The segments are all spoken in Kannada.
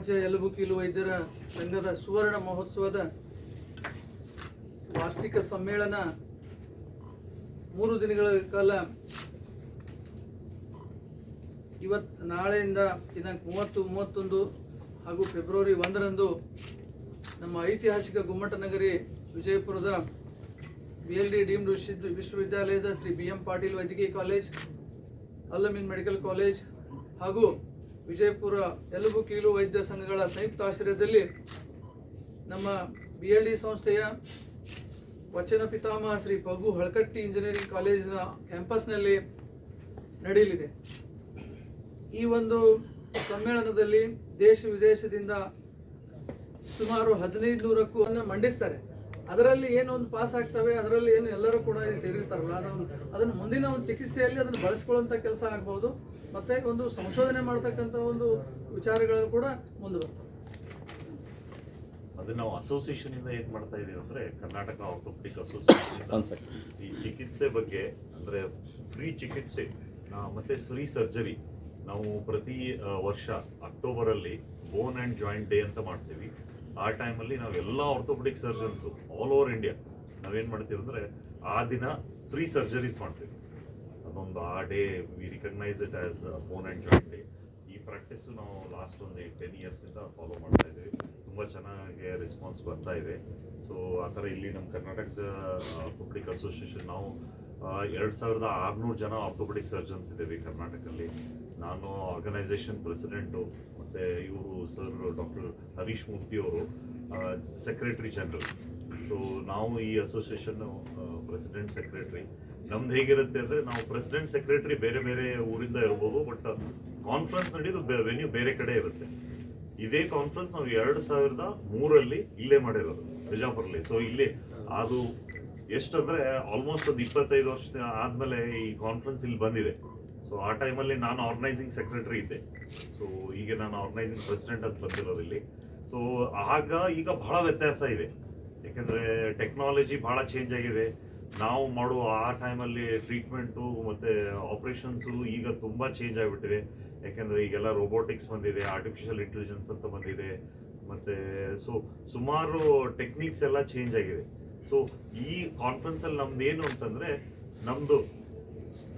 ರಾಜ್ಯ ಎಲುಬು ಕೀಲು ವೈದ್ಯರ ಸಂಘದ ಸುವರ್ಣ ಮಹೋತ್ಸವದ ವಾರ್ಷಿಕ ಸಮ್ಮೇಳನ ಮೂರು ದಿನಗಳ ಕಾಲ ಇವತ್ ನಾಳೆಯಿಂದ ದಿನಾಂಕ ಮೂವತ್ತು, ಮೂವತ್ತೊಂದು ಹಾಗೂ ಫೆಬ್ರವರಿ ಒಂದರಂದು ನಮ್ಮ ಐತಿಹಾಸಿಕ ಗುಮ್ಮಟ ನಗರಿ ವಿಜಯಪುರದ ಬಿ ಎಲ್ ಡಿ ಡೀಮ್ಡ್ ವಿಶ್ವ ವಿಶ್ವವಿದ್ಯಾಲಯದ ಶ್ರೀ ಬಿ ಎಂ ಪಾಟೀಲ್ ವೈದ್ಯಕೀಯ ಕಾಲೇಜ್, ಅಲ್ಲಮಿನ್ ಮೆಡಿಕಲ್ ಕಾಲೇಜ್ ಹಾಗೂ ವಿಜಯಪುರ ಎಲುಬು ಕೀಲು ವೈದ್ಯ ಸಂಘಗಳ ಸಂಯುಕ್ತ ಆಶ್ರಯದಲ್ಲಿ ನಮ್ಮ ಬಿ ಎಲ್ ಡಿ ಸಂಸ್ಥೆಯ ವಚನ ಪಿತಾಮಹ ಶ್ರೀ ಪಗು ಹಳಕಟ್ಟಿ ಇಂಜಿನಿಯರಿಂಗ್ ಕಾಲೇಜಿನ ಕ್ಯಾಂಪಸ್ನಲ್ಲಿ ನಡೆಯಲಿದೆ. ಈ ಒಂದು ಸಮ್ಮೇಳನದಲ್ಲಿ ದೇಶ ವಿದೇಶದಿಂದ ಸುಮಾರು ಹದಿನೈದು ನೂರಕ್ಕೂ ಮಂಡಿಸ್ತಾರೆ. ಅದರಲ್ಲಿ ಏನು ಒಂದು ಪಾಸ್ ಆಗ್ತವೆ, ಅದರಲ್ಲಿ ಏನು ಎಲ್ಲರೂ ಕೂಡ ಸೇರಿರ್ತಾರಲ್ಲ, ಅದನ್ನು ಅದನ್ನು ಮುಂದಿನ ಒಂದು ಚಿಕಿತ್ಸೆಯಲ್ಲಿ ಅದನ್ನು ಬಳಸ್ಕೊಳ್ಳುವಂಥ ಕೆಲಸ ಆಗ್ಬೋದು. ಮತ್ತೆ ಒಂದು ಸಂಶೋಧನೆ ಮಾಡ್ತಕ್ಕಂಥ ಒಂದು ವಿಚಾರಗಳು ಕೂಡ ಮುಂದೆ ಬರ್ತವೆ. ಅದನ್ನ ನಾವು ಅಸೋಸಿಯೇಷನ್ ಇಂದ ಏನ್ ಮಾಡ್ತಾ ಇದೀವಿ ಅಂದ್ರೆ ಕರ್ನಾಟಕ ಆರ್ಥೋಪೆಡಿಕ್ ಅಸೋಸಿಯೇಷನ್. ಈ ಚಿಕಿತ್ಸೆ ಬಗ್ಗೆ ಅಂದ್ರೆ ಫ್ರೀ ಚಿಕಿತ್ಸೆ. ಮತ್ತೆ ಫ್ರೀ ಸರ್ಜರಿ ನಾವು ಪ್ರತಿ ವರ್ಷ ಅಕ್ಟೋಬರ್ ಅಲ್ಲಿ ಬೋನ್ ಅಂಡ್ ಜಾಯಿಂಟ್ ಡೇ ಅಂತ ಮಾಡ್ತೀವಿ. ಆ ಟೈಮಲ್ಲಿ ನಾವು ಎಲ್ಲ orthopaedic surgeons all over India ನಾವೇನ್ ಮಾಡ್ತೀವಿ ಅಂದ್ರೆ ಆ ದಿನ ಫ್ರೀ ಸರ್ಜರೀಸ್ ಮಾಡ್ತೀವಿ. ಅದೊಂದು ಆ day we recognise it as bone and joint day ಈ ಪ್ರಾಕ್ಟೀಸ್ ನಾವು ಲಾಸ್ಟ್ ಒಂದು ಟೆನ್ ಇಯರ್ಸ್ ಇಂದ ಫಾಲೋ ಮಾಡ್ತಾ ಇದ್ದೀವಿ. ತುಂಬ ಚೆನ್ನಾಗಿ ರೆಸ್ಪಾನ್ಸ್ ಬರ್ತಾ ಇದೆ. ಸೊ ಆ ಥರ ಇಲ್ಲಿ ನಮ್ಮ ಕರ್ನಾಟಕದ ಪಬ್ಲಿಕ್ ಅಸೋಸಿಯೇಷನ್ ನಾವು ಎರಡು ಸಾವಿರದ ಆರುನೂರು ಜನ ಆರ್ಥೋಪೆಡಿಕ್ ಸರ್ಜನ್ಸ್ ಇದ್ದೀವಿ ಕರ್ನಾಟಕದಲ್ಲಿ. ನಾನು ಆರ್ಗನೈಸೇಷನ್ ಪ್ರೆಸಿಡೆಂಟು ಮತ್ತು ಇವರು ಸರ್ ಡಾಕ್ಟರ್ ಹರೀಶ್ ಮೂರ್ತಿ ಅವರು ಸೆಕ್ರೆಟರಿ ಜನರಲ್ ಸೊ ನಾವು ಈ ಅಸೋಸಿಯೇಷನ್ ಪ್ರೆಸಿಡೆಂಟ್ ಸೆಕ್ರೆಟರಿ ನಮ್ದು ಹೇಗಿರುತ್ತೆ ಅಂದ್ರೆ ನಾವು ಪ್ರೆಸಿಡೆಂಟ್ ಸೆಕ್ರೆಟರಿ ಬೇರೆ ಬೇರೆ ಊರಿಂದ ಇರ್ಬೋದು ಬಟ್ ಕಾನ್ಫರೆನ್ಸ್ ನಡೆಯೋದು ವೆನ್ಯೂ ಬೇರೆ ಕಡೆ ಇರುತ್ತೆ. ಇದೇ ಕಾನ್ಫರೆನ್ಸ್ ನಾವು ಎರಡು ಸಾವಿರದ ಮೂರಲ್ಲಿ ಇಲ್ಲೇ ಮಾಡಿರೋದು ಬಿಜಾಪುರಲ್ಲಿ ಸೊ ಇಲ್ಲಿ ಅದು ಎಷ್ಟಂದ್ರೆ ಆಲ್ಮೋಸ್ಟ್ ಒಂದು ಇಪ್ಪತ್ತೈದು ವರ್ಷ ಆದ್ಮೇಲೆ ಈ ಕಾನ್ಫರೆನ್ಸ್ ಇಲ್ಲಿ ಬಂದಿದೆ. ಸೊ ಆ ಟೈಮಲ್ಲಿ ನಾನು ಆರ್ಗನೈಸಿಂಗ್ ಸೆಕ್ರೆಟರಿ ಇದ್ದೆ. ಸೊ ಈಗ ನಾನು ಆರ್ಗನೈಸಿಂಗ್ ಪ್ರೆಸಿಡೆಂಟ್ ಅಂತ ಬಂದಿರೋದು ಇಲ್ಲಿ. ಸೊ ಆಗ ಈಗ ಬಹಳ ವ್ಯತ್ಯಾಸ ಇದೆ. ಯಾಕಂದ್ರೆ ಟೆಕ್ನಾಲಜಿ ಬಹಳ ಚೇಂಜ್ ಆಗಿದೆ. ನಾವು ಮಾಡುವ ಆ ಟೈಮಲ್ಲಿ ಟ್ರೀಟ್ಮೆಂಟು ಮತ್ತು ಆಪ್ರೇಷನ್ಸು ಈಗ ತುಂಬ ಚೇಂಜ್ ಆಗಿಬಿಟ್ಟಿದೆ. ಯಾಕೆಂದರೆ ಈಗೆಲ್ಲ ರೋಬೋಟಿಕ್ಸ್ ಬಂದಿದೆ ಆರ್ಟಿಫಿಷಿಯಲ್ ಇಂಟೆಲಿಜೆನ್ಸ್ ಅಂತ ಬಂದಿದೆ, ಮತ್ತು ಸೊ ಸುಮಾರು ಟೆಕ್ನಿಕ್ಸ್ ಎಲ್ಲ ಚೇಂಜ್ ಆಗಿದೆ. ಸೊ ಈ ಕಾನ್ಫರೆನ್ಸಲ್ಲಿ ನಮ್ಮದೇನು ಅಂತಂದರೆ ನಮ್ಮದು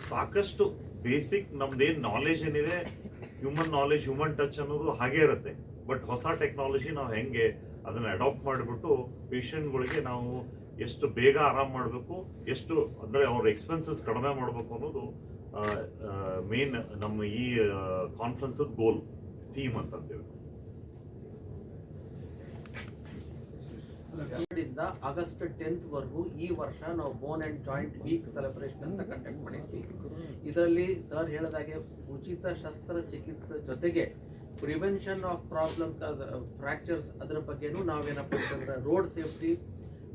ಸಾಕಷ್ಟು ಬೇಸಿಕ್ ನಮ್ದೇನ್ ನಾಲೆಜ್ ಏನಿದೆ ಹ್ಯೂಮನ್ ನಾಲೆಜ್ ಹ್ಯೂಮನ್ ಟಚ್ ಅನ್ನೋದು ಹಾಗೆ ಇರುತ್ತೆ. ಬಟ್ ಹೊಸ ಟೆಕ್ನಾಲಜಿ ನಾವು ಹೆಂಗೆ ಅದನ್ನು ಅಡಾಪ್ಟ್ ಮಾಡಿಬಿಟ್ಟು ಪೇಷಂಟ್ಗಳಿಗೆ ನಾವು ಎಷ್ಟು ಬೇಗ ಆರಾಮ್ ಮಾಡಬೇಕು, ಎಷ್ಟು ಅಂದ್ರೆ ಅವ್ರ ಎಕ್ಸ್ಪೆನ್ಸಸ್ ಕಡಿಮೆ ಮಾಡಬೇಕು ಅನ್ನೋದು ಮೇನ್ ನಮ್ಮ ಈ ಕಾನ್ಫರೆನ್ಸ್ ಗೋಲ್ ಥೀಮ್ ಅಂತ ಅಂತೀವಿ ಇಂದ ಆಗಸ್ಟ್ ಟೆಂತ್ ವರೆಗೂ ಈ ವರ್ಷ ನಾವು bone and joint week celebration ಅಂತ ಕಂಡಕ್ಟ್ ಮಾಡಿದ್ವಿ ಇದರಲ್ಲಿ ಸರ್ ಹೇಳಿದಾಗೆ ಉಚಿತ ಶಸ್ತ್ರ ಚಿಕಿತ್ಸೆ ಜೊತೆಗೆ ಪ್ರಿವೆನ್ಷನ್ ಆಫ್ ಪ್ರಾಬ್ಲಮ್ ಫ್ರಾಕ್ಚರ್ಸ್ ಅದರ ಬಗ್ಗೆನೂ ನಾವೇನಪ್ಪ ಅಂತಂದ್ರೆ road safety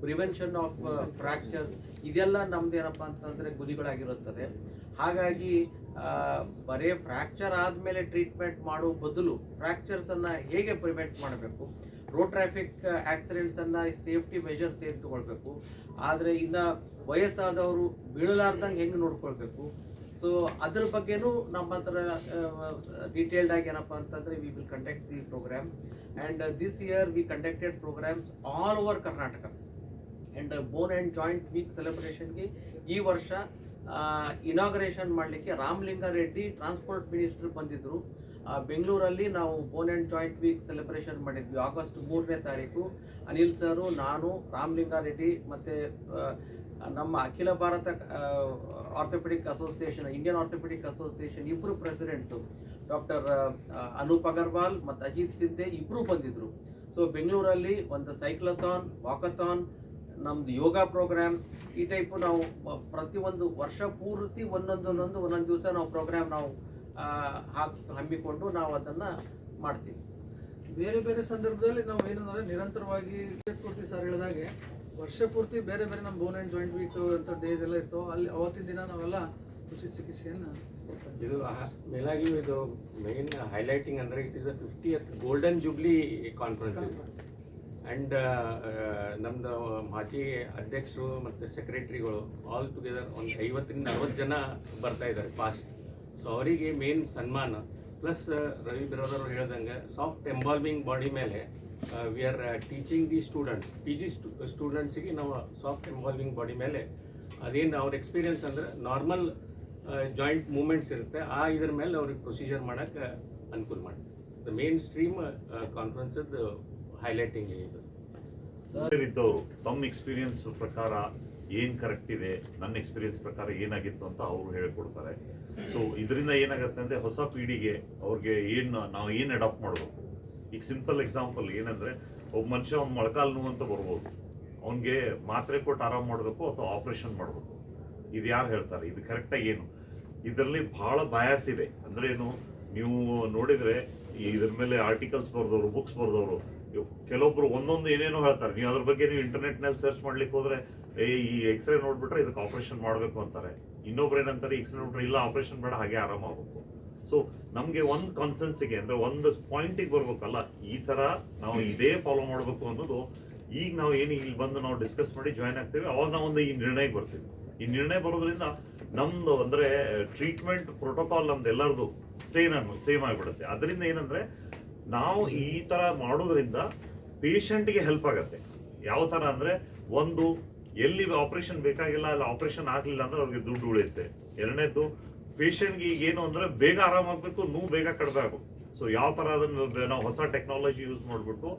prevention of fractures ಇದೆಲ್ಲ ನಮ್ದೇನಪ್ಪ ಅಂತಂದ್ರೆ ಗುರಿಗಳಾಗಿರುತ್ತದೆ. ಹಾಗಾಗಿ ಬರೇ ಫ್ರಾಕ್ಚರ್ ಆದ್ಮೇಲೆ ಟ್ರೀಟ್ಮೆಂಟ್ ಮಾಡೋ ಬದಲು ಫ್ರಾಕ್ಚರ್ಸ್ ಅನ್ನ ಹೇಗೆ ಪ್ರಿವೆಂಟ್ ಮಾಡಬೇಕು? ರೋಡ್ ಟ್ರಾಫಿಕ್ ಆಕ್ಸಿಡೆಂಟ್ಸ್ ಅನ್ನ ಸೇಫ್ಟಿ ಮೆಷರ್ಸ್ ಏನು ತೊಗೊಳ್ಬೇಕು? ಆದ್ರೆ ಇನ್ನ ವಯಸ್ಸಾದವರು ಬೀಳಲಾರ್ದಂಗೆ ಹೆಂಗೆ ನೋಡ್ಕೊಳ್ಬೇಕು? ಸೊ ಅದ್ರ ಬಗ್ಗೆನೂ ನಮ್ಮ ಹತ್ರ ಡೀಟೇಲ್ಡ್ ಆಗಿ ಏನಪ್ಪ ಅಂತಂದ್ರೆ we will conduct the programme and this year we conducted programmes all over Karnataka and bone and joint week ಸೆಲೆಬ್ರೇಷನ್ಗೆ ಈ ವರ್ಷ ಇನಾಗ್ರೇಷನ್ ಮಾಡಲಿಕ್ಕೆ ರಾಮಲಿಂಗಾರೆಡ್ಡಿ ಟ್ರಾನ್ಸ್ಪೋರ್ಟ್ ಮಿನಿಸ್ಟರ್ ಬಂದಿದ್ದರು ಬೆಂಗಳೂರಲ್ಲಿ ನಾವು bone and joint week celebration ಮಾಡಿದ್ವಿ ಆಗಸ್ಟ್ ಮೂರನೇ ತಾರೀಕು. ಅನಿಲ್ ಸರು, ನಾನು ರಾಮಲಿಂಗಾರೆಡ್ಡಿ ಮತ್ತು ನಮ್ಮ Akhila Bharata orthopaedic association Indian orthopaedic association ಇಬ್ಬರು ಪ್ರೆಸಿಡೆಂಟ್ಸು ಡಾಕ್ಟರ್ ಅನೂಪ್ ಅಗರ್ವಾಲ್ ಮತ್ತು ಅಜಿತ್ ಸಿಂಧೆ ಇಬ್ಬರೂ ಬಂದಿದ್ದರು ಸೊ ಬೆಂಗಳೂರಲ್ಲಿ ಒಂದು ಸೈಕ್ಲಥಾನ್ ವಾಕಥಾನ್ ನಮ್ದು ಯೋಗ ಪ್ರೋಗ್ರಾಮ್ ಈ ಟೈಪ್ ನಾವು ಪ್ರತಿ ಪ್ರತಿಯೊಂದು ವರ್ಷ ಪೂರ್ತಿ ಒಂದೊಂದು ಒಂದೊಂದು ಒಂದೊಂದು ದಿವಸ ನಾವು ಪ್ರೋಗ್ರಾಮ್ ನಾವು ಹಾಕಿ ಹಮ್ಮಿಕೊಂಡು ನಾವು ಅದನ್ನ ಮಾಡ್ತೀವಿ. ಬೇರೆ ಬೇರೆ ಸಂದರ್ಭದಲ್ಲಿ ನಾವು ಏನಂದ್ರೆ ನಿರಂತರವಾಗಿ ಪೂರ್ತಿ ಸರ್ ಹೇಳಿದಾಗೆ ವರ್ಷ ಪೂರ್ತಿ ಬೇರೆ ಬೇರೆ ನಮ್ಮ ಬೋನ್ ಆ್ಯಂಡ್ ಜಾಯಿಂಟ್ ವೀಕ್ ಅಂತ ಡೇಸ್ ಎಲ್ಲ ಇತ್ತು ಅಲ್ಲಿ ಅವತ್ತಿನ ದಿನ ನಾವೆಲ್ಲ ಉಚಿತ ಚಿಕಿತ್ಸೆಯನ್ನು. ಇದು ಮೇಲಾಗಿ ಇದು ಮೇನ್ ಹೈಲೈಟಿಂಗ್ ಅಂದರೆ it is a fiftieth golden jubilee conference Conference. And ನಮ್ದು ಮಾಜಿ ಅಧ್ಯಕ್ಷರು ಮತ್ತು ಸೆಕ್ರೆಟ್ರಿಗಳು ಆಲ್ ಟುಗೆದರ್ ಒಂದು ಐವತ್ತರಿಂದ ಅರವತ್ತು ಜನ ಬರ್ತಾ ಇದ್ದಾರೆ ಫಾಸ್ಟ್ ಸೊ ಅವರಿಗೆ ಮೇನ್ ಸನ್ಮಾನ. ಪ್ಲಸ್ ರವಿ ಬ್ರದರ್ ಹೇಳ್ದಂಗೆ ಸಾಫ್ಟ್ ಎಂಬಾಲ್ವಿಂಗ್ ಬಾಡಿ ಮೇಲೆ we are teaching the students P G ಸ್ಟೂಡೆಂಟ್ಸಿಗೆ ನಾವು ಸಾಫ್ಟ್ ಎಂಬಾಲ್ವಿಂಗ್ ಬಾಡಿ ಮೇಲೆ, ಅದೇನು ಅವ್ರ ಎಕ್ಸ್ಪೀರಿಯನ್ಸ್ ಅಂದರೆ ನಾರ್ಮಲ್ ಜಾಯಿಂಟ್ ಮೂಮೆಂಟ್ಸ್ ಇರುತ್ತೆ. ಆ ಇದ್ರ ಮೇಲೆ ಅವ್ರಿಗೆ ಪ್ರೊಸೀಜರ್ ಮಾಡೋಕ್ಕೆ ಅನುಕೂಲ ಮಾಡಿ the main stream conference highlighting ಇದು? ಇದ್ದವರು, ತಮ್ಮ ಎಕ್ಸ್ಪೀರಿಯನ್ಸ್ ಪ್ರಕಾರ ಏನ್ ಕರೆಕ್ಟ್ ಇದೆ, ನನ್ನ ಎಕ್ಸ್ಪೀರಿಯನ್ಸ್ ಪ್ರಕಾರ ಏನಾಗಿತ್ತು ಅಂತ ಅವರು ಹೇಳ್ಕೊಡ್ತಾರೆ. ಸೊ ಇದರಿಂದ ಏನಾಗುತ್ತೆ ಅಂದ್ರೆ ಹೊಸ ಪೀಳಿಗೆ ಅವ್ರಿಗೆ ಏನು, ನಾವು ಏನು ಅಡಾಪ್ಟ್ ಮಾಡಬೇಕು? ಈಗ ಸಿಂಪಲ್ ಎಕ್ಸಾಂಪಲ್ ಏನಂದ್ರೆ, ಒಬ್ಬ ಮನುಷ್ಯ ಅವ್ನ ಮೊಳಕಾಲ್ ನೋವು ಅಂತ ಬರ್ಬೋದು. ಅವನಿಗೆ ಮಾತ್ರೆ ಕೊಟ್ಟು ಆರಾಮ್ ಮಾಡಬೇಕು ಅಥವಾ ಆಪರೇಷನ್ ಮಾಡಬೇಕು? ಇದು ಯಾರು ಹೇಳ್ತಾರೆ? ಇದು ಕರೆಕ್ಟಾಗಿ ಏನು? ಇದರಲ್ಲಿ ಬಹಳ ಬಯಾಸ್ ಇದೆ. ಅಂದ್ರೆ ಏನು, ನೀವು ನೋಡಿದ್ರೆ, ಇದ್ರ ಮೇಲೆ ಆರ್ಟಿಕಲ್ಸ್ ಬರೆದವರು ಬುಕ್ಸ್ ಬರ್ದವ್ರು ಕೆಲವೊಬ್ರು ಒಂದೊಂದು ಏನೇನೋ ಹೇಳ್ತಾರೆ. ನೀವು ಅದ್ರ ಬಗ್ಗೆ ನೀವು ಇಂಟರ್ನೆಟ್ನಲ್ಲಿ ಸರ್ಚ್ ಮಾಡ್ಲಿಕ್ಕೆ ಹೋದ್ರೆ ಈ ಎಕ್ಸ್ರೇ ನೋಡ್ಬಿಟ್ರೆ ಇದಕ್ಕೆ ಆಪರೇಷನ್ ಮಾಡಬೇಕು ಅಂತಾರೆ. ಇನ್ನೊಬ್ರು ಏನಂತಾರೆ ಎಕ್ಸ್ರೇ ನೋಡ್ರೆ ಇಲ್ಲ, ಆಪರೇಷನ್ ಬೇಡ, ಹಾಗೆ ಆರಾಮ್ ಆಗ್ಬೇಕು. ಸೊ ನಮಗೆ ಒಂದು ಕನ್ಸೆನ್ಸಿಗೆ ಅಂದ್ರೆ ಒಂದು ಪಾಯಿಂಟಿಗೆ ಬರ್ಬೇಕಲ್ಲ, ಈ ತರ ನಾವು ಇದೇ ಫಾಲೋ ಮಾಡಬೇಕು ಅನ್ನೋದು, ಈಗ ನಾವು ಏನು ಇಲ್ಲಿ ಬಂದು ನಾವು ಡಿಸ್ಕಸ್ ಮಾಡಿ ಜಾಯ್ನ್ ಆಗ್ತೇವೆ, ಅವಾಗ ನಾವು ಒಂದು ಈ ನಿರ್ಣಯಕ್ಕೆ ಬರ್ತೀವಿ. ಈ ನಿರ್ಣಯ ಬರೋದ್ರಿಂದ ನಮ್ದು ಅಂದ್ರೆ ಟ್ರೀಟ್ಮೆಂಟ್ ಪ್ರೋಟೋಕಾಲ್ ನಮ್ದು ಎಲ್ಲರದು ಸೇಮ್ ಸೇಮ್ ಆಗಿಬಿಡುತ್ತೆ. ಅದರಿಂದ ಏನಂದ್ರೆ ನಾವು ಈ ತರ ಮಾಡೋದ್ರಿಂದ ಪೇಷಂಟ್ಗೆ ಹೆಲ್ಪ್ ಆಗುತ್ತೆ. ಯಾವ ತರ ಅಂದ್ರೆ, ಒಂದು, ಎಲ್ಲಿ ಆಪರೇಷನ್ ಬೇಕಾಗಿಲ್ಲ, ಅಲ್ಲಿ ಆಪರೇಷನ್ ಆಗ್ಲಿಲ್ಲ ಅಂದ್ರೆ ಅವ್ರಿಗೆ ದುಡ್ಡು ಉಳಿಯುತ್ತೆ. ಎರಡನೇದ್ದು ಪೇಷಂಟ್ಗೆ ಈಗ ಏನು ಅಂದ್ರೆ ಬೇಗ ಆರಾಮಾಗ್ಬೇಕು ನೋವು ಬೇಗ ಕಡಿಮೆ ಸೊ ಯಾವ ತರ ಅದನ್ನ ನಾವು ಹೊಸ ಟೆಕ್ನಾಲಜಿ ಯೂಸ್ ಮಾಡ್ಬಿಟ್ಟು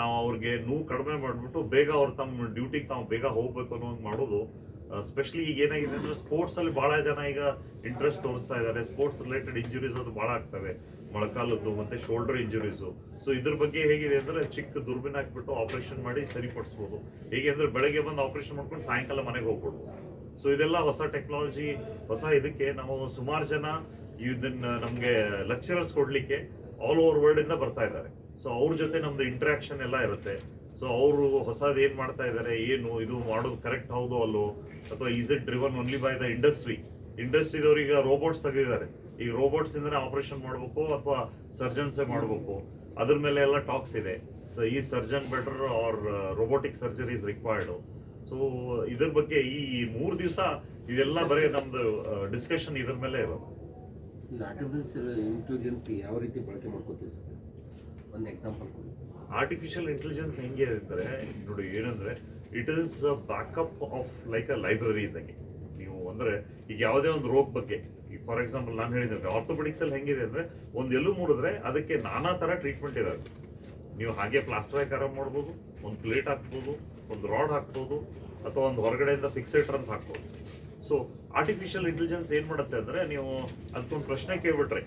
ನಾವು ಅವ್ರಿಗೆ ನೋವು ಕಡಿಮೆ ಮಾಡ್ಬಿಟ್ಟು ಬೇಗ ಅವ್ರು ತಮ್ಮ ಡ್ಯೂಟಿಗೆ ತಾವು ಬೇಗ ಹೋಗ್ಬೇಕು ಅನ್ನೋ ಮಾಡೋದು ಸ್ಪೆಷಲಿ ಈಗ ಏನಾಗಿದೆ ಅಂದ್ರೆ ಸ್ಪೋರ್ಟ್ಸ್ ಅಲ್ಲಿ ಬಹಳ ಜನ ಈಗ ಇಂಟ್ರೆಸ್ಟ್ ತೋರಿಸ್ತಾ ಇದ್ದಾರೆ ಸ್ಪೋರ್ಟ್ಸ್ ರಿಲೇಟೆಡ್ ಇಂಜುರೀಸ್ ಅದು ಬಹಳ ಆಗ್ತವೆ. ಮೊಳಕಾಲದ್ದು ಮತ್ತೆ ಶೋಲ್ಡರ್ ಇಂಜುರೀಸು ಸೊ ಇದ್ರ ಬಗ್ಗೆ ಹೇಗಿದೆ ಅಂದ್ರೆ ಚಿಕ್ಕ ದುರ್ಬಿನ್ ಹಾಕ್ಬಿಟ್ಟು ಆಪರೇಷನ್ ಮಾಡಿ ಸರಿಪಡಿಸ್ಬೋದು. ಹೇಗೆ ಅಂದ್ರೆ ಬೆಳಗ್ಗೆ ಬಂದು ಆಪರೇಷನ್ ಮಾಡ್ಕೊಂಡು ಸಾಯಂಕಾಲ ಮನೆಗೆ ಹೋಗ್ಬಿಡ್ಬೋದು ಸೊ ಇದೆಲ್ಲ ಹೊಸ ಟೆಕ್ನಾಲಜಿ ಹೊಸ ಇದಕ್ಕೆ ನಾವು ಸುಮಾರು ಜನ ಇದನ್ನ ನಮ್ಗೆ ಲೆಕ್ಚರರ್ಸ್ ಕೊಡ್ಲಿಕ್ಕೆ ಆಲ್ ಓವರ್ ವರ್ಲ್ಡ್ ಇಂದ ಬರ್ತಾ ಇದ್ದಾರೆ. ಸೊ ಅವ್ರ ಜೊತೆ ನಮ್ದು ಇಂಟ್ರಾಕ್ಷನ್ ಎಲ್ಲ ಇರುತ್ತೆ. ಸೊ ಅವರು ಹೊಸದ್ ಏನ್ ಮಾಡ್ತಾ ಇದ್ದಾರೆ, ಏನು, ಇದು ಮಾಡೋದು ಕರೆಕ್ಟ್ ಹೌದು ಅಲ್ಲೋ, ಅಥವಾ is it driven only by the industry ಇಂಡಸ್ಟ್ರಿದವ್ರು ಈಗ ರೋಬೋಟ್ಸ್ ತೆಗೆದಿದ್ದಾರೆ. ಈಗ ರೋಬೋಟ್ಸ್ ಇಂದನೇ ಆಪರೇಷನ್ ಮಾಡ್ಬೇಕು ಅಥವಾ ಸರ್ಜನ್ಸ್ ಮಾಡ್ಬೇಕು? ಅದ್ರ ಮೇಲೆ ಎಲ್ಲ ಟಾಕ್ಸ್ ಇದೆ. ಸೊ ಈ surgeon better or robotic surgery is required so ಇದ್ರ ಬಗ್ಗೆ ಈ ಮೂರ್ ದಿವಸ ಇದೆಲ್ಲ ಬರೀ ನಮ್ದು ಡಿಸ್ಕಷನ್ ಇದ್ರ ಮೇಲೆ ಇರೋದು. ಈಗ ಆರ್ಟಿಫಿಷಿಯಲ್ ಇಂಟೆಲಿಜೆನ್ಸ್ ಯಾವ ರೀತಿ ಬಳಕೆ ಮಾಡ್ಕೋತೀವಿ ಒಂದು ಎಕ್ಸಾಂಪಲ್ ಆರ್ಟಿಫಿಷಿಯಲ್ ಇಂಟೆಲಿಜೆನ್ಸ್ ಹೆಂಗೆ ಅಂದ್ರೆ ನೋಡಿ ಏನಂದ್ರೆ it is backup of like a library ಇದ್ದಂಗೆ. ನೀವು ಅಂದ್ರೆ ಈಗ ಯಾವುದೇ ಒಂದು ರೋಗ ಬಗ್ಗೆ ಫಾರ್ ಎಕ್ಸಾಂಪಲ್ ನಾನು ಹೇಳಿದ್ರೆ ಆರ್ಥೋಪೆಡಿಕ್ಸ್ ಅಲ್ಲಿ ಹೆಂಗಿದೆ ಅಂದ್ರೆ ಒಂದ್ ಎಲ್ಲೂ ಮೂಡಿದ್ರೆ ಅದಕ್ಕೆ ನಾನಾ ತರ ಟ್ರೀಟ್ಮೆಂಟ್ ಇದಾವೆ ನೀವು ಹಾಗೆ ಪ್ಲಾಸ್ಟರ್ ಆರಾಮ್ ಮಾಡ್ಬೋದು, ಒಂದು ಪ್ಲೇಟ್ ಹಾಕ್ಬೋದು, ಒಂದು ರಾಡ್ ಹಾಕ್ಬೋದು, ಅಥವಾ ಒಂದು ಹೊರಗಡೆಯಿಂದ ಫಿಕ್ಸೇಟರ್ಸ್ ಹಾಕ್ಬೋದು. ಸೊ ಆರ್ಟಿಫಿಷಿಯಲ್ ಇಂಟೆಲಿಜೆನ್ಸ್ ಏನ್ ಮಾಡುತ್ತೆ ಅಂದ್ರೆ ನೀವು ಅದಕ್ಕೊಂದು ಪ್ರಶ್ನೆ ಕೇಳ್ಬಿಟ್ರೆ,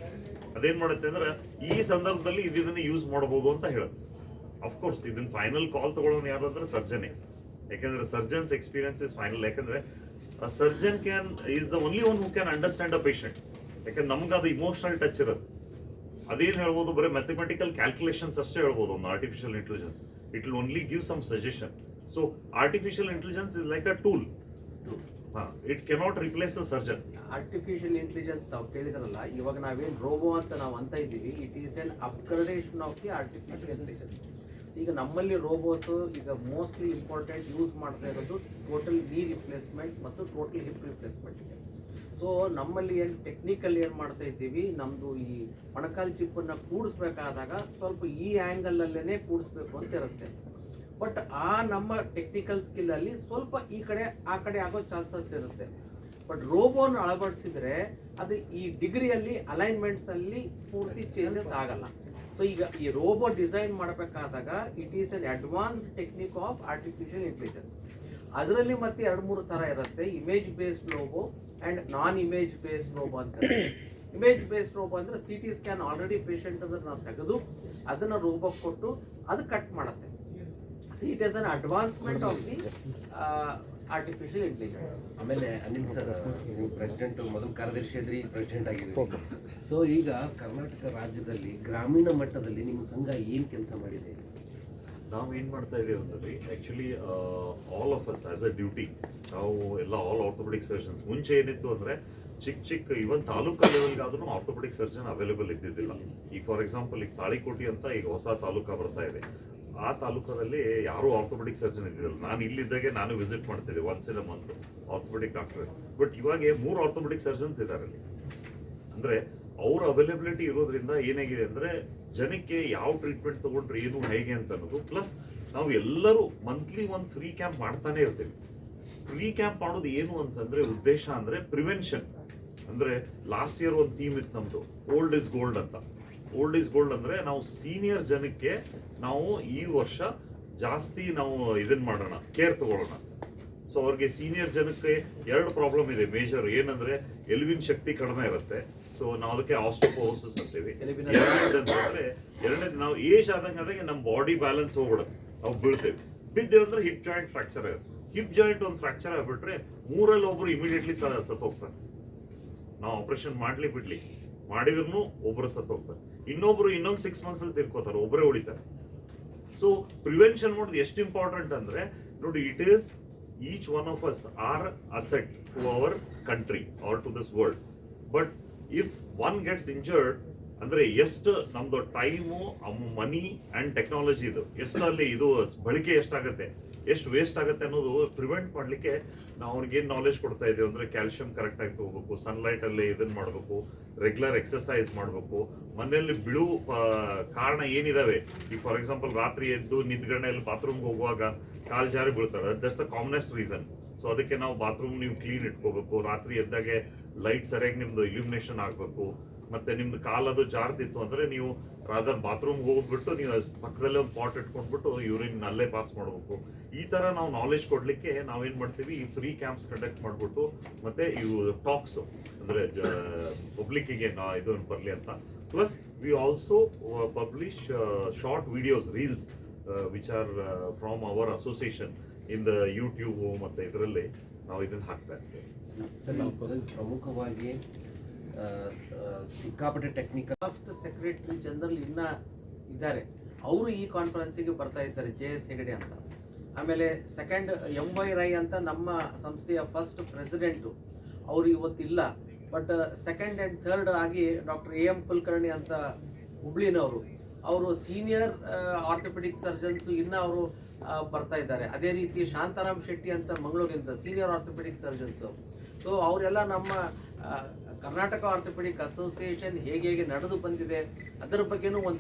ಅದೇನ್ ಮಾಡುತ್ತೆ ಅಂದ್ರೆ ಈ ಸಂದರ್ಭದಲ್ಲಿ ಇದಿದನ್ನ ಇದನ್ನ ಯೂಸ್ ಮಾಡಬಹುದು ಅಂತ ಹೇಳುತ್ತೆ. ಅಫ್ಕೋರ್ಸ್ ಇದನ್ನ ಫೈನಲ್ ಕಾಲ್ ತಗೊಳ್ಳೋನು ಯಾರು ಅಂದ್ರೆ ಸರ್ಜನ್ ಯಾಕಂದ್ರೆ ಸರ್ಜನ್ಸ್ ಎಕ್ಸ್ಪೀರಿಯನ್ಸ್ ಇಸ್ ಫೈನಲ್ ಯಾಕಂದ್ರೆ surgeon can is the only one who can understand a patient ಯಾಕಂದ್ರೆ ನಮ್ಗೆ ಅದು ಇಮೋಷನಲ್ ಟಚ್ ಇರುತ್ತೆ. ಅದೇನ್ ಹೇಳ್ಬೋದು ಬರೀ ಮ್ಯಾಥಮೆಟಿಕಲ್ ಕ್ಯಾಲ್ಕುಲೇಷನ್ಸ್ ಅಷ್ಟೇ ಹೇಳ್ಬೋದು ಒಂದು artificial intelligence it will only give some suggestion so artificial intelligence is like a tool it cannot replace a surgeon artificial intelligence ತಾವು ಕೇಳಿದ್ರಲ್ಲ ಇವಾಗ ನಾವೇನ್ ರೋಬೋ ಅಂತ ನಾವು ಅಂತ ಇದ್ದೀವಿ it is an upgradation of the artificial intelligence ಈಗ ನಮ್ಮಲ್ಲಿ ರೋಬೋಸ್ ಈಗ ಮೋಸ್ಟ್ಲಿ ಇಂಪಾರ್ಟೆಂಟ್ ಯೂಸ್ ಮಾಡ್ತಾ ಇರೋದು ಟೋಟಲ್ ನೀ ರಿಪ್ಲೇಸ್ಮೆಂಟ್ ಮತ್ತು ಟೋಟಲ್ ಹಿಪ್ ರಿಪ್ಲೇಸ್ಮೆಂಟ್ ಸೊ ನಮ್ಮಲ್ಲಿ ಏನು ಟೆಕ್ನಿಕಲ್ ಏನು ಮಾಡ್ತಾ ಇದ್ದೀವಿ ನಮ್ಮದು ಈ ಮೊಣಕಾಲು ಚಿಪ್ಪನ್ನು ಕೂಡಿಸ್ಬೇಕಾದಾಗ ಸ್ವಲ್ಪ ಈ ಆ್ಯಂಗಲಲ್ಲೇ ಕೂಡಿಸ್ಬೇಕು ಅಂತ ಇರುತ್ತೆ. ಬಟ್ ಆ ನಮ್ಮ ಟೆಕ್ನಿಕಲ್ ಸ್ಕಿಲ್ ಅಲ್ಲಿ ಸ್ವಲ್ಪ ಈ ಕಡೆ, ಆ ಕಡೆ ಆಗೋ ಚಾನ್ಸಸ್ ಇರುತ್ತೆ. ಬಟ್ ರೋಬೋನ ಅಳವಡಿಸಿದ್ರೆ ಅದು ಈ ಡಿಗ್ರಿಯಲ್ಲಿ ಅಲೈನ್ಮೆಂಟ್ಸ್ ಅಲ್ಲಿ ಪೂರ್ತಿ ಚೇಂಜಸ್ ಆಗಲ್ಲ. ಸೊ ಈಗ ಈ ರೋಬೋಟ್ ಡಿಸೈನ್ ಮಾಡಬೇಕಾದಾಗ it is an advanced technique of artificial intelligence ಅದರಲ್ಲಿ ಮತ್ತೆ ಎರಡು ಮೂರು ತರ ಇರುತ್ತೆ. Image based robo and non image based robo ಅಂತ ಇಮೇಜ್ ಬೇಸ್ಡ್ ರೋಬೋ ಅಂದ್ರೆ C T scan already patient ಅದನ್ನ ತೆಗೆದು ಅದನ್ನ ರೋಬೋ ಕೊಟ್ಟು ಅದು ಕಟ್ ಮಾಡುತ್ತೆ. So it is an advancement of the artificial intelligence ಆಮೇಲೆ ಅನಿಲ್ ಸರ್ ನೀವು ಪ್ರೆಸಿಡೆಂಟ್ ಮೊದಲು ಕಾರ್ಯದರ್ಶಿ ಇದ್ರಿ ಪ್ರೆಸಿಡೆಂಟ್ ಆಗಿದ್ದೀರಿ ಸೊ ಈಗ ಕರ್ನಾಟಕ ರಾಜ್ಯದಲ್ಲಿ ಗ್ರಾಮೀಣ ಮಟ್ಟದಲ್ಲಿ ನಿಮ್ಮ ಸಂಘ ಏನ್ ಕೆಲಸ ಮಾಡಿದೆ? ನಾವು ಏನ್ ಮಾಡ್ತಾ ಇದೀವಿ ಅಂದ್ರೆ actually all of us as a duty ನಾವು ಎಲ್ಲ ಆಲ್ ಆರ್ಥೋಪೆಡಿಕ್ ಸರ್ಜನ್ಸ್ ಮುಂಚೆ ಏನಿತ್ತು ಅಂದ್ರೆ ಚಿಕ್ಕ ಚಿಕ್ಕ ಇವನ್ ತಾಲೂಕಾ ಲೆವೆಲ್ಗಾದ್ರೂ ಆರ್ಥೋಪೆಡಿಕ್ ಸರ್ಜನ್ ಅವೈಲೇಬಲ್ ಇದ್ದಿದ್ದಿಲ್ಲ. ಈಗ ಫಾರ್ ಎಕ್ಸಾಂಪಲ್ ಈಗ ತಾಳಿಕೋಟಿ ಅಂತ ಈಗ ಹೊಸ ತಾಲೂಕಾ ಬರ್ತಾ ಇದೆ. ಆ ತಾಲೂಕಲ್ಲಿ ಯಾರು ಆರ್ಥೋಪೆಡಿಕ್ ಸರ್ಜನ್ ಇದ್ದಿಲ್ಲ ನಾನು ಇಲ್ಲಿದ್ದಾಗೆ ನಾನು ವಿಸಿಟ್ ಮಾಡ್ತಿದ್ದೆ once in a month orthopaedic doctor but ಇವಾಗ ಮೂರು ಆರ್ಥೋಪೆಡಿಕ್ ಸರ್ಜನ್ಸ್ ಇದ್ದಾರೆ ಅಲ್ಲಿ. ಅಂದ್ರೆ ಅವ್ರ ಅವೈಲಬಿಲಿಟಿ ಇರೋದ್ರಿಂದ ಏನಾಗಿದೆ ಅಂದ್ರೆ ಜನಕ್ಕೆ ಯಾವ ಟ್ರೀಟ್ಮೆಂಟ್ ತಗೊಂಡ್ರೆ ಏನು, ಹೇಗೆ ಅಂತ ಅನ್ನೋದು. ಪ್ಲಸ್ ನಾವು ಎಲ್ಲರೂ ಮಂತ್ಲಿ ಒಂದು ಫ್ರೀ ಕ್ಯಾಂಪ್ ಮಾಡ್ತಾನೆ ಇರ್ತೀವಿ. ಫ್ರೀ ಕ್ಯಾಂಪ್ ಮಾಡೋದು ಏನು ಅಂತಂದ್ರೆ ಉದ್ದೇಶ ಅಂದ್ರೆ ಪ್ರಿವೆನ್ಷನ್ ಅಂದ್ರೆ ಲಾಸ್ಟ್ ಇಯರ್ ಒಂದು ಥೀಮ್ ಇತ್ತು ನಮ್ದು. ಓಲ್ಡ್ ಇಸ್ ಗೋಲ್ಡ್ ಅಂತ. ಓಲ್ಡ್ ಈಸ್ ಗೋಲ್ಡ್ ಅಂದ್ರೆ ನಾವು ಸೀನಿಯರ್ ಜನಕ್ಕೆ ನಾವು ಈ ವರ್ಷ ಜಾಸ್ತಿ ನಾವು ಇದನ್ ಮಾಡೋಣ ಕೇರ್ ತಗೊಳ್ಳೋಣ. ಸೊ ಅವ್ರಿಗೆ ಸೀನಿಯರ್ ಜನಕ್ಕೆ ಎರಡು ಪ್ರಾಬ್ಲಮ್ ಇದೆ. ಮೇಜರ್ ಏನಂದ್ರೆ ಎಲ್ವಿನ್ ಶಕ್ತಿ ಕಡಿಮೆ ಇರುತ್ತೆ. ಸೊ ನಾವು ಅದಕ್ಕೆ ಆಸ್ಟೋಪೋಸಿಸ್ ಅಂತೀವಿ. ಅಂತಂದ್ರೆ ಎರಡನೇದು ನಾವು ಏಜ್ ಆದಂಗೆ ಆದಂಗೆ ನಮ್ಮ ಬಾಡಿ ಬ್ಯಾಲೆನ್ಸ್ ಹೋಗ್ಬಿಡುತ್ತೆ. ನಾವು ಬೀಳ್ತೇವೆ. ಬಿದ್ದೇವೆ ಅಂದ್ರೆ ಹಿಪ್ ಜಾಯಿಂಟ್ ಫ್ರಾಕ್ಚರ್ ಆಗುತ್ತೆ ಹಿಪ್ ಜಾಯಿಂಟ್ ಒಂದು ಫ್ರಾಕ್ಚರ್ ಆಗ್ಬಿಟ್ರೆ ಮೂರಲ್ಲಿ ಒಬ್ರು ಇಮಿಡಿಯೇಟ್ಲಿ ಸತ್ತೋಗ್ತಾರೆ. ನಾವು ಆಪರೇಷನ್ ಮಾಡ್ಲಿ ಬಿಡ್ಲಿ. ಮಾಡಿದ್ರು ಒಬ್ರು ಸತ್ ಹೋಗ್ತಾರೆ ಇನ್ನೊಬ್ರು ಇನ್ನೊಂದು ಸಿಕ್ಸ್ ಮಂತ್ಸ್ ಅಲ್ಲಿ ತಿರ್ಕೋತಾರೆ ಒಬ್ಬರೇ ಉಳಿತಾರೆ ಸೊ ಪ್ರಿವೆನ್ಷನ್ ಮಾಡೋದು ಎಷ್ಟು ಇಂಪಾರ್ಟೆಂಟ್ ಅಂದ್ರೆ, ನೋಡಿ it is each one of us are asset to our country or to this world but if one gets injured ಅಂದ್ರೆ ಎಷ್ಟು ನಮ್ದು ಟೈಮು ಮನಿ ಅಂಡ್ ಟೆಕ್ನಾಲಜಿ ಇದು, ಎಷ್ಟು ಅಲ್ಲಿ ಇದು, ಬಳಕೆ ಎಷ್ಟಾಗತ್ತೆ? ಎಷ್ಟು ವೇಸ್ಟ್ ಆಗುತ್ತೆ ಅನ್ನೋದು ಪ್ರಿವೆಂಟ್ ಮಾಡಲಿಕ್ಕೆ ನಾವು ಅವ್ರಿಗೆ ಏನು ನಾಲೆಜ್ ಕೊಡ್ತಾ ಇದ್ದೀವಿ ಅಂದರೆ ಕ್ಯಾಲ್ಸಿಯಂ ಕರೆಕ್ಟ್ ಆಗಿ ತಗೋಬೇಕು ಸನ್ಲೈಟಲ್ಲಿ ಇದನ್ನು ಮಾಡಬೇಕು ರೆಗ್ಯುಲರ್ ಎಕ್ಸಸೈಸ್ ಮಾಡಬೇಕು. ಮನೆಯಲ್ಲಿ ಬಿಳು ಕಾರಣ ಏನಿದಾವೆ? ಈಗ ಫಾರ್ ಎಕ್ಸಾಂಪಲ್ ರಾತ್ರಿ ಎದ್ದು ನಿದ್ಗಣೆಯಲ್ಲಿ ಬಾತ್ರೂಮ್ಗೆ ಹೋಗುವಾಗ ಕಾಲು ಜಾರಿ ಬೀಳ್ತಾರೆ that's a commonest reason so ಅದಕ್ಕೆ ನಾವು ಬಾತ್ರೂಮ್ ನೀವು ಕ್ಲೀನ್ ಇಟ್ಕೋಬೇಕು. ರಾತ್ರಿ ಎದ್ದಾಗೆ ಲೈಟ್ ಸರಿಯಾಗಿ ನಿಮ್ದು ಇಲ್ಯುಮಿನೇಷನ್ ಆಗಬೇಕು. ಮತ್ತೆ ನಿಮ್ದು ಕಾಲದು ಜಾರ್ತಿತ್ತು ಅಂದ್ರೆ ನೀವು ರಾದರ್ ಬಾತ್ರೂಮ್ ಹೋಗ್ಬಿಟ್ಟು ನೀವು ಪಕ್ಕದಲ್ಲೇ ಒಂದು ಪಾಟ್ ಇಟ್ಕೊಂಡ್ಬಿಟ್ಟು ಯೂರಿನ್ ಅಲ್ಲೇ ಪಾಸ್ ಮಾಡಬೇಕು. ಈ ತರ ನಾವು ನಾಲೆಜ್ ಕೊಡ್ಲಿಕ್ಕೆ ನಾವೇನ್ ಮಾಡ್ತೀವಿ, ಈ ಫ್ರೀ ಕ್ಯಾಂಪ್ಸ್ ಕಂಡಕ್ಟ್ ಮಾಡ್ಬಿಟ್ಟು ಮತ್ತೆ ಇವು ಟಾಕ್ಸ್ ಅಂದ್ರೆ ಪಬ್ಲಿಕ್ಕಿಗೆ ನಾ ಇದು ಬರ್ಲಿ ಅಂತ. Plus we also publish short videos reels which are from our association in the YouTube ಮತ್ತೆ ಇದರಲ್ಲಿ ನಾವು ಇದನ್ನ ಹಾಕ್ತಾ ಇರ್ತೇವೆ. ಪ್ರಮುಖವಾಗಿ ಸಿಕ್ಕಾಪಟ್ಟೆ ಟೆಕ್ನಿಕಲ್ ಫಸ್ಟ್ ಸೆಕ್ರೆಟರಿ ಜನರಲ್ ಇನ್ನ ಇದ್ದಾರೆ. ಅವರು ಈ ಕಾನ್ಫರೆನ್ಸಿಗೆ ಬರ್ತಾ ಇದ್ದಾರೆ ಜೆ ಎಸ್ ಹೆಗಡೆ ಅಂತ. ಆಮೇಲೆ ಸೆಕೆಂಡ್ ಎಂ ವೈ ರೈ ಅಂತ ನಮ್ಮ ಸಂಸ್ಥೆಯ ಫಸ್ಟ್ ಪ್ರೆಸಿಡೆಂಟು ಅವರು ಇವತ್ತಿಲ್ಲ. ಬಟ್ ಸೆಕೆಂಡ್ ಆ್ಯಂಡ್ ಥರ್ಡ್ ಆಗಿ ಡಾಕ್ಟರ್ ಎ ಎಂ ಕುಲಕರ್ಣಿ ಅಂತ ಹುಬ್ಳಿನವರು. ಅವರು ಸೀನಿಯರ್ ಆರ್ಥೋಪೆಡಿಕ್ ಸರ್ಜನ್ಸು ಇನ್ನೂ ಅವರು ಬರ್ತಾ ಇದ್ದಾರೆ. ಅದೇ ರೀತಿ ಶಾಂತಾರಾಮ್ ಶೆಟ್ಟಿ ಅಂತ ಮಂಗಳೂರಿಂದ ಸೀನಿಯರ್ ಆರ್ಥೋಪೆಡಿಕ್ ಸರ್ಜನ್ಸು ಸೊ ಅವರೆಲ್ಲ ನಮ್ಮ ಕರ್ನಾಟಕ ಆರ್ಥೋಪೆಡಿಕ್ ಅಸೋಸಿಯೇಷನ್ ಹೇಗೆ ಹೇಗೆ ನಡೆದು ಬಂದಿದೆ ಅದರ ಬಗ್ಗೆನೂ ಒಂದು